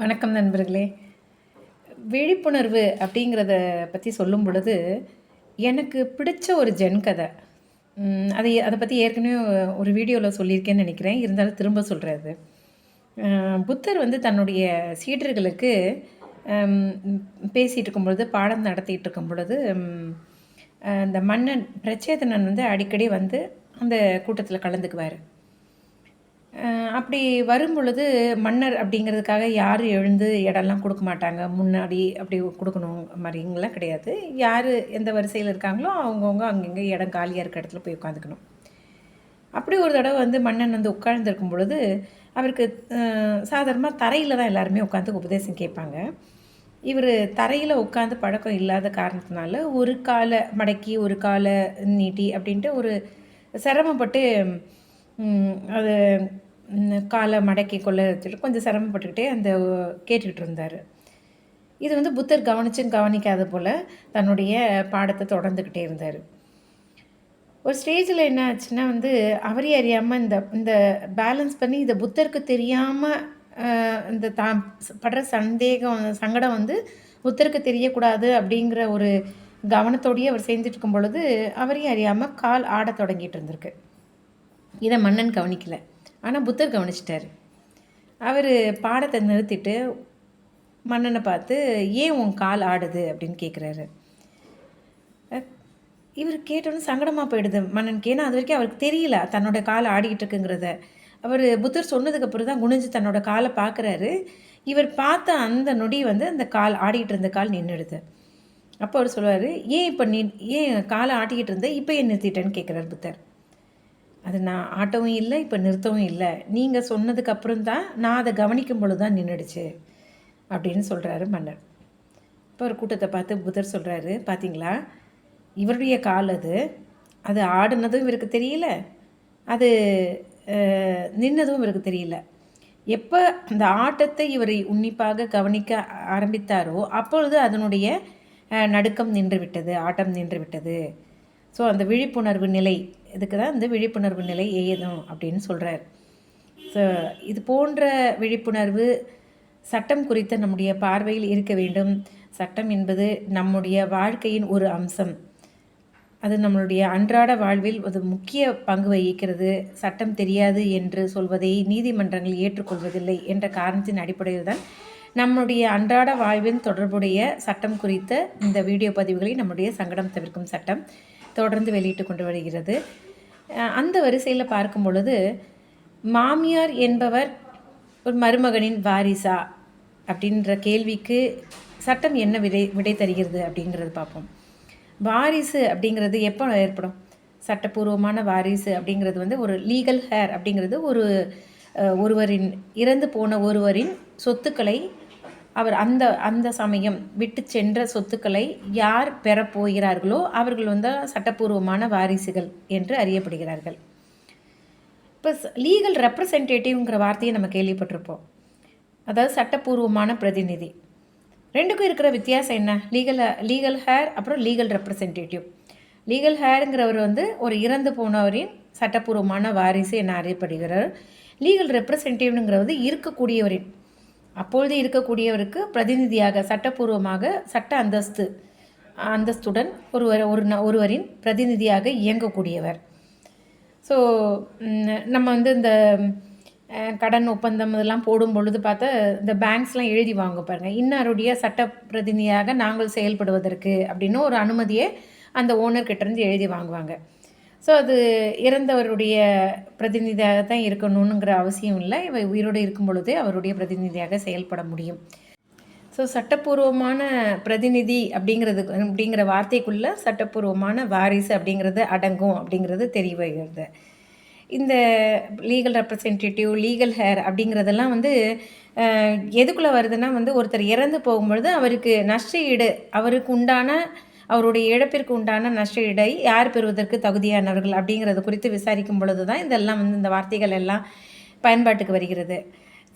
வணக்கம் நண்பர்களே. விழிப்புணர்வு அப்படிங்கிறத பற்றி சொல்லும் பொழுது எனக்கு பிடிச்ச ஒரு ஜென் கதை. அதை அதை பற்றி ஏற்கனவே ஒரு வீடியோவில் சொல்லியிருக்கேன்னு நினைக்கிறேன். இருந்தாலும் திரும்ப சொல்கிறது புத்தர் வந்து தன்னுடைய சீடர்களுக்கு பேசிகிட்டு இருக்கும் பொழுது பாடம் நடத்திட்டு இருக்கும் பொழுது இந்த மன்னன் பிரச்சேதனன் வந்து அடிக்கடி வந்து அந்த கூட்டத்தில் கலந்துக்குவார். அப்படி வரும் பொழுது மன்னர் அப்படிங்கிறதுக்காக யாரும் எழுந்து இடம்லாம் கொடுக்க மாட்டாங்க? முன்னாடி அப்படி கொடுக்கணும் மாதிரிங்களாம் கிடையாது. யார் எந்த வரிசையில் இருக்காங்களோ அவங்கவுங்க அங்கங்கே இடம் காலியாக இருக்க இடத்துல போய் உட்காந்துக்கணும். அப்படி ஒரு தடவை வந்து மன்னன் வந்து உட்கார்ந்துருக்கும் பொழுது அவருக்கு சாதாரணமாக தரையில் தான் எல்லாருமே உட்காந்து உபதேசம் கேட்பாங்க. இவர் தரையில் உட்காந்து பழக்கம் இல்லாத காரணத்தினால ஒரு காலை மடக்கி ஒரு காலை நீட்டி அப்படின்ட்டு ஒரு சிரமப்பட்டு அது காலை மடக்கி கொள்ள வச்சுட்டு கொஞ்சம் சிரமப்பட்டுக்கிட்டே அந்த கேட்டுக்கிட்டு இருந்தார் இது வந்து புத்தர் கவனிச்சும் கவனிக்காத போல் தன்னுடைய பாடத்தை தொடர்ந்துக்கிட்டே இருந்தார். ஒரு ஸ்டேஜில் என்ன ஆச்சுன்னா வந்து அவரே அறியாமல் இந்த இந்த பேலன்ஸ் பண்ணி இதை புத்தருக்கு தெரியாமல் இந்த தான் படுற சந்தேகம் சங்கடம் வந்து புத்தருக்கு தெரியக்கூடாது அப்படிங்கிற ஒரு கவனத்தோடையே அவர் செஞ்சுட்டு இருக்கும் பொழுது அவரையும் அறியாமல் கால் ஆட தொடங்கிட்டு இருந்திருக்கு. இதை மன்னன் கவனிக்கலை. ஆனால் புத்தர் கவனிச்சிட்டார். அவர் பாடத்தை நிறுத்திட்டு மன்னனை பார்த்து ஏன் உன் கால் ஆடுது? அப்படின்னு கேட்குறாரு இவர் கேட்டோன்னு சங்கடமாக போயிடுது மன்னனுக்கு. ஏன்னா அது வரைக்கும் அவருக்கு தெரியல தன்னோட கால் ஆடிக்கிட்டு இருக்குங்கிறத. அவர் புத்தர் சொன்னதுக்கப்புறம் தான் குனிஞ்சு தன்னோட காலை பார்க்குறாரு இவர் பார்த்த அந்த நொடி வந்து அந்த கால் ஆடிக்கிட்டு இருந்த கால் நின்றுடுது அப்போ அவர் சொல்லுவார் ஏன் இப்போ நீ ஏன் காலை ஆட்டிக்கிட்டு இருந்த? இப்போ ஏன் நிறுத்திட்டேன்னு? கேட்குறாரு புத்தர். அது நான் ஆட்டவும் இல்லை இப்போ நிறுத்தவும் இல்லை. நீங்கள் சொன்னதுக்கப்புறம் தான் நான் அதை கவனிக்கும் பொழுது தான் நின்றுடுச்சு அப்படின்னு சொல்கிறாரு மன்னர். இப்போ ஒரு கூட்டத்தை பார்த்து புதர் சொல்கிறாரு பார்த்தீங்களா இவருடைய கால் அது. அது ஆடுனதும் இவருக்கு தெரியல. அது நின்னதும் இவருக்கு தெரியல. எப்போ அந்த ஆட்டத்தை இவரை உன்னிப்பாக கவனிக்க ஆரம்பித்தாரோ அப்பொழுது அதனுடைய நடுக்கம் நின்று விட்டது ஆட்டம் நின்று விட்டது. ஸோ அந்த விழிப்புணர்வு நிலை இதுக்கு தான் இந்த விழிப்புணர்வு நிலை ஏதும் அப்படின்னு சொல்கிறார் ஸோ இது போன்ற விழிப்புணர்வு சட்டம் குறித்த நம்முடைய பார்வையில் இருக்க வேண்டும். சட்டம் என்பது நம்முடைய வாழ்க்கையின் ஒரு அம்சம். அது நம்மளுடைய அன்றாட வாழ்வில் ஒரு முக்கிய பங்கு வகிக்கிறது. சட்டம் தெரியாது என்று சொல்வதை நீதிமன்றங்கள் ஏற்றுக்கொள்வதில்லை என்ற காரணத்தின் அடிப்படையில் தான் நம்முடைய அன்றாட வாழ்வின் தொடர்புடைய சட்டம் குறித்த இந்த வீடியோ பதிவுகளை நம்முடைய சங்கடம் தவிர்க்கும் சட்டம். தொடர்ந்து வெளியிட்டு கொண்டு வருகிறது. அந்த வரிசையில் பார்க்கும் பொழுது மாமியார் என்பவர் ஒரு மருமகனின் வாரிசா அப்படின்ற கேள்விக்கு சட்டம் என்ன விடை விடை தருகிறது அப்படிங்கிறது பார்ப்போம். வாரிசு அப்படிங்கிறது எப்போ ஏற்படும்? சட்டப்பூர்வமான வாரிசு அப்படிங்கிறது வந்து ஒரு லீகல் ஹேர் அப்படிங்கிறது ஒரு ஒருவரின் இறந்து போன ஒருவரின் சொத்துக்களை அவர் அந்த அந்த சமயம் விட்டு சென்ற சொத்துக்களை யார் பெறப்போகிறார்களோ அவர்கள் வந்து சட்டப்பூர்வமான வாரிசுகள் என்று அறியப்படுகிறார்கள். இப்போ லீகல் ரெப்ரசன்டேட்டிவ்ங்கிற வார்த்தையை நம்ம கேள்விப்பட்டிருப்போம். அதாவது சட்டப்பூர்வமான பிரதிநிதி. ரெண்டுக்கும் இருக்கிற வித்தியாசம் என்ன? லீகல் லீகல் ஹேர் அப்புறம் லீகல் ரெப்ரசன்டேட்டிவ் லீகல் ஹேருங்கிறவர் வந்து ஒரு இறந்து போனவரின் சட்டப்பூர்வமான வாரிசு என அறியப்படுகிறார். லீகல் ரெப்ரசன்டேட்டிவ்ங்கிறது இருக்கக்கூடியவரின் அப்பொழுது இருக்கக்கூடியவருக்கு பிரதிநிதியாக சட்டப்பூர்வமாக சட்ட அந்தஸ்து அந்தஸ்துடன் ஒருவர் ஒரு ந- ஒருவரின் பிரதிநிதியாக இயங்கக்கூடியவர். ஸோ நம்ம வந்து இந்த கடன் ஒப்பந்தம் இதெல்லாம் போடும் பொழுது பார்த்தா இந்த பேங்க்ஸ்லாம் எழுதி வாங்க பாருங்கள் இன்னாருடைய சட்ட பிரதிநிதியாக நாங்கள் செயல்படுவதற்கு அப்படின்னு ஒரு அனுமதியை அந்த ஓனர்கிட்டேருந்து எழுதி வாங்குவாங்க. ஸோ அது இறந்தவருடைய பிரதிநிதியாக தான் இருக்கணுங்கிற அவசியம் இல்லை. இவை உயிரோடு இருக்கும் பொழுதே அவருடைய பிரதிநிதியாக செயல்பட முடியும். ஸோ சட்டப்பூர்வமான பிரதிநிதி அப்படிங்கிறது அப்படிங்கிற வார்த்தைக்குள்ள சட்டப்பூர்வமான வாரிசு அப்படிங்கிறது அடங்கும் அப்படிங்கிறது தெரிய வருகிறது இந்த லீகல் ரெப்ரசன்டேட்டிவ் லீகல் ஹேர் அப்படிங்கிறதெல்லாம் வந்து எதுக்குள்ளே வருதுன்னா வந்து ஒருத்தர் இறந்து போகும்பொழுது அவருக்கு நஷ்ட ஈடு அவருக்கு உண்டான அவருடைய இழப்பிற்கு உண்டான நஷ்ட இடை யார் பெறுவதற்கு தகுதியானவர்கள் அப்படிங்கிறது குறித்து விசாரிக்கும் பொழுது தான் இதெல்லாம் வந்து இந்த வார்த்தைகள் எல்லாம் பயன்பாட்டுக்கு வருகிறது.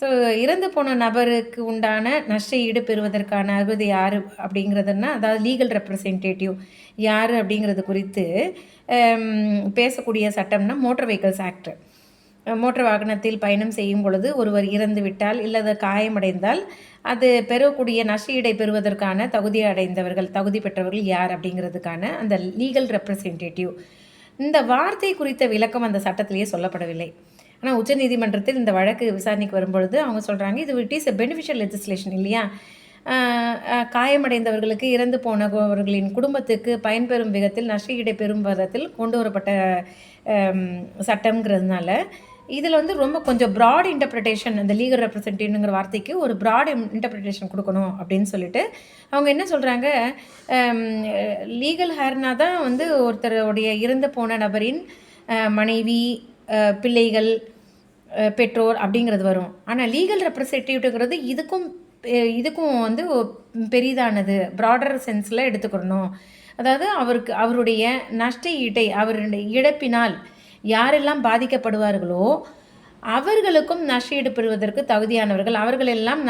ஸோ இறந்து போன நபருக்கு உண்டான நஷ்ட ஈடு பெறுவதற்கான அறுபது யார் அப்படிங்கிறதுனா அதாவது லீகல் ரெப்ரசன்டேட்டிவ் யார் அப்படிங்கிறது குறித்து பேசக்கூடிய சட்டம்னா மோட்டார் வெஹிக்கல்ஸ் ஆக்ட் மோட்டார் வாகனத்தில் பயணம் செய்யும் பொழுது ஒருவர் இறந்து விட்டால் இல்லது காயமடைந்தால் அது பெறக்கூடிய நஷ்டஈடை பெறுவதற்கான தகுதி அடைந்தவர்கள் தகுதி பெற்றவர்கள் யார் அப்படிங்கிறதுக்கான அந்த லீகல் ரெப்ரசன்டேட்டிவ் இந்த வார்த்தை குறித்த விளக்கம் அந்த சட்டத்திலேயே சொல்லப்படவில்லை. ஆனால் உச்சநீதிமன்றத்தில் இந்த வழக்கு விசாரணைக்கு வரும்பொழுது அவங்க சொல்கிறாங்க இது it is a beneficial legislation இல்லையா? காயமடைந்தவர்களுக்கு இறந்து போனவர்களின் குடும்பத்துக்கு பயன்பெறும் விதத்தில் நஷ்டஈடை பெறும் விதத்தில் கொண்டு வரப்பட்ட சட்டம்ங்கிறதுனால இதில் வந்து ரொம்ப கொஞ்சம் ப்ராட் இன்டர்பிரிட்டேஷன் அந்த லீகல் ரெப்ரசன்டேட்டிவ்ங்கிற வார்த்தைக்கு ஒரு ப்ராட் இன்டர்பிரிட்டேஷன் கொடுக்கணும் அப்படின்னு சொல்லிட்டு அவங்க என்ன சொல்கிறாங்க லீகல் ஹேர்னா தான் வந்து ஒருத்தருடைய இறந்து போன நபரின் மனைவி பிள்ளைகள் பெற்றோர் அப்படிங்கிறது வரும். ஆனால் லீகல் ரெப்ரசன்டேட்டிவ்ங்கிறது இதுக்கும் இதுக்கும் வந்து பெரிதானது ப்ராடர் சென்ஸில் எடுத்துக்கணும். அதாவது அவருக்கு அவருடைய நஷ்ட ஈட்டை அவருடைய இழப்பினால் யாரெல்லாம் பாதிக்கப்படுவார்களோ அவர்களுக்கும் நஷ்டஈடு பெறுவதற்கு தகுதியானவர்கள் அவர்கள் எல்லாம்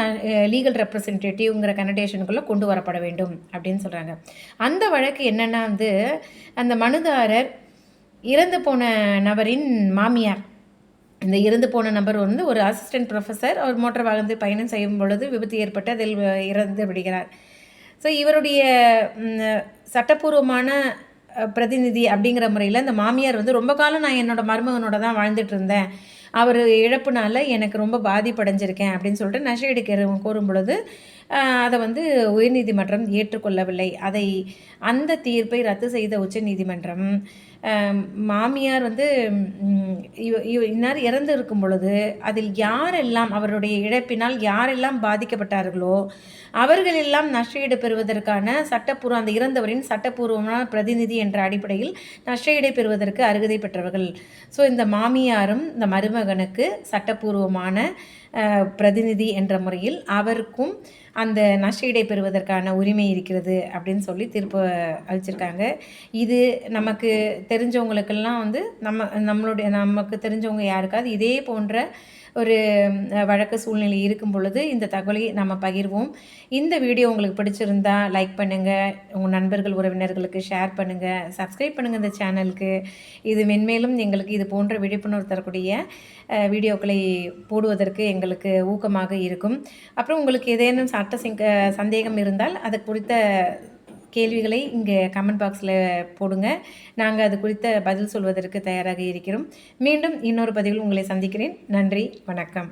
லீகல் ரெப்ரசன்டேட்டிவ்ங்கிற கனடேஷனுக்குள்ளே கொண்டு வரப்பட வேண்டும் அப்படின்னு சொல்கிறாங்க அந்த வழக்கு என்னென்னா வந்து அந்த மனுதாரர் இறந்து போன நபரின் மாமியார். இந்த இறந்து போன நபர் வந்து ஒரு அசிஸ்டன்ட் ப்ரொஃபஸர் அவர் மோட்டார் வாகனத்தில் பயணம் செய்யும் பொழுது விபத்து ஏற்பட்டு அதில் இறந்து விடுகிறார். ஸோ இவருடைய சட்டப்பூர்வமான பிரதிநிதி அப்படிங்கிற முறையில் இந்த மாமியார் வந்து ரொம்ப காலம் நான் என்னோட மருமகனோட தான் வாழ்ந்துட்டு இருந்தேன். அவர் இழப்புனால எனக்கு ரொம்ப பாதிப்படைஞ்சிருக்கேன் அப்படின்னு சொல்லிட்டு நஷ்டஈடு கேறு கோரும் பொழுது அதை வந்து உயர்நீதிமன்றம் ஏற்றுக்கொள்ளவில்லை. அதை அந்த தீர்ப்பை ரத்து செய்த உச்சநீதிமன்றம் மாமியார் வந்து இவ- இவ- இன்னார் இறந்து இருக்கும் பொழுது அதில் யாரெல்லாம் அவருடைய இழப்பினால் யாரெல்லாம் பாதிக்கப்பட்டார்களோ அவர்களெல்லாம் நஷ்டஈடு பெறுவதற்கான சட்டப்பூர்வ அந்த இறந்தவரின் சட்டப்பூர்வமான பிரதிநிதி என்ற அடிப்படையில் நஷ்டஈடை பெறுவதற்கு அருகதை பெற்றவர்கள். ஸோ இந்த மாமியாரும் இந்த மருமகனுக்கு சட்டப்பூர்வமான பிரதிநிதி என்ற முறையில் அவருக்கும் அந்த நஷ்டஈடை பெறுவதற்கான உரிமை இருக்கிறது அப்படின்னு சொல்லி தீர்ப்பு அளிச்சிருக்காங்க. இது நமக்கு தெரிஞ்சவங்களுக்கெல்லாம் வந்து நம்ம நம்மளுடைய நமக்கு தெரிஞ்சவங்க யாருக்காவது இதே போன்ற ஒரு வழக்கு சூழ்நிலை இருக்கும் பொழுது இந்த தகவலை நம்ம பகிர்வோம். இந்த வீடியோ உங்களுக்கு பிடிச்சிருந்தா லைக் பண்ணுங்கள் உங்கள் நண்பர்கள் உறவினர்களுக்கு ஷேர் பண்ணுங்கள் சப்ஸ்கிரைப் பண்ணுங்கள் இந்த சேனலுக்கு. இது மென்மேலும் எங்களுக்கு இது போன்ற விழிப்புணர்வு தரக்கூடிய வீடியோக்களை போடுவதற்கு எங்களுக்கு ஊக்கமாக இருக்கும். அப்புறம் உங்களுக்கு ஏதேனும் சட்ட சந்தேகம் இருந்தால் அது குறித்த கேள்விகளை இங்கே கமெண்ட் பாக்ஸில் போடுங்க. நாங்கள் அது குறித்த பதில் சொல்வதற்கு தயாராக இருக்கிறோம். மீண்டும் இன்னொரு பதிவில் உங்களை சந்திக்கிறேன். நன்றி வணக்கம்.